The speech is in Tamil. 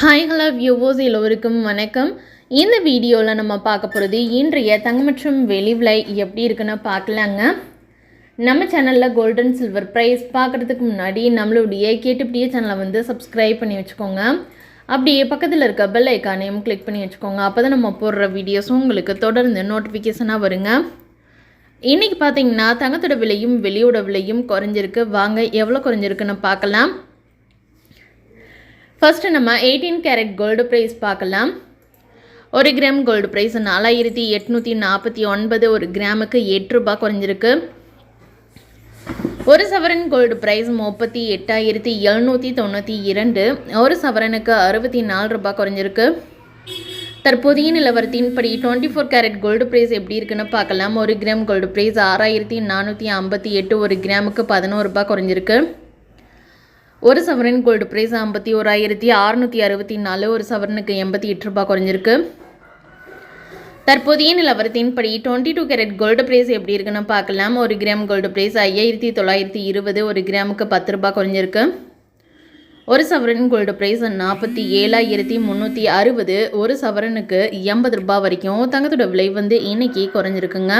ஹாய் ஹலோ வியூவோஸ் எல்லோருக்கும் வணக்கம். இந்த வீடியோவில் நம்ம பார்க்க போகிறது இன்றைய தங்கம் மற்றும் வெளி விலை எப்படி இருக்குன்னு பார்க்கலாங்க. நம்ம சேனலில் கோல்டன் சில்வர் ப்ரைஸ் பார்க்குறதுக்கு முன்னாடி நம்மளுடைய கேட்டுப்படியே சேனலை வந்து சப்ஸ்கிரைப் பண்ணி வச்சுக்கோங்க. அப்படியே பக்கத்தில் இருக்க பெல் ஐக்கானையும் கிளிக் பண்ணி வச்சுக்கோங்க. அப்போ தான் நம்ம போடுற வீடியோஸும் உங்களுக்கு தொடர்ந்து நோட்டிஃபிகேஷனாக வருங்க. இன்றைக்கி பார்த்தீங்கன்னா தங்கத்தோட விலையும் வெளியோட விலையும் குறைஞ்சிருக்கு. வாங்க எவ்வளோ குறைஞ்சிருக்குன்னு பார்க்கலாம். ஃபஸ்ட்டு நம்ம எயிட்டீன் கேரட் கோல்டு ப்ரைஸ் பார்க்கலாம். ஒரு கிராம் கோல்டு ப்ரைஸ் நாலாயிரத்தி எட்நூற்றி நாற்பத்தி ஒன்பது ஒரு கிராமுக்கு எட்டு ரூபாய் குறைஞ்சிருக்கு. ஒரு சவரன் கோல்டு ப்ரைஸ் முப்பத்தி எட்டாயிரத்தி எழுநூற்றி தொண்ணூற்றி இரண்டு. ஒரு சவரனுக்கு அறுபத்தி நாலு ரூபாய் குறைஞ்சிருக்கு. தற்போதைய நிலவரத்தின்படி twenty four carat gold price எப்படி இருக்குன்னு பார்க்கலாம். ஒரு கிராம் கோல்டு ப்ரைஸ் ஆறாயிரத்தி நானூற்றி ஐம்பத்தி எட்டு ஒரு கிராமுக்கு பதினோரு ரூபாய் குறைஞ்சிருக்கு. ஒரு சவரன் கோல்டு ப்ரைஸ் ஐம்பத்தி ஓராயிரத்தி அறுநூற்றி அறுபத்தி நாலு ஒரு சவரனுக்கு எண்பத்தி எட்டு ரூபாய் குறைஞ்சிருக்கு. தற்போதைய நிலவரத்தின்படி twenty two carat gold price எப்படி இருக்குன்னு பார்க்கலாம். ஒரு கிராம் கோல்டு ப்ரைஸ் ஐயாயிரத்தி தொள்ளாயிரத்தி இருபது ஒரு கிராமுக்கு பத்து ரூபாய் குறைஞ்சிருக்கு. ஒரு சவரன் கோல்டு ப்ரைஸ் நாற்பத்தி ஏழாயிரத்தி முந்நூற்றி அறுபது ஒரு சவரனுக்கு எண்பது ரூபாய் வரைக்கும் தங்கத்தோட விலை வந்து இன்னைக்கு குறைஞ்சிருக்குங்க.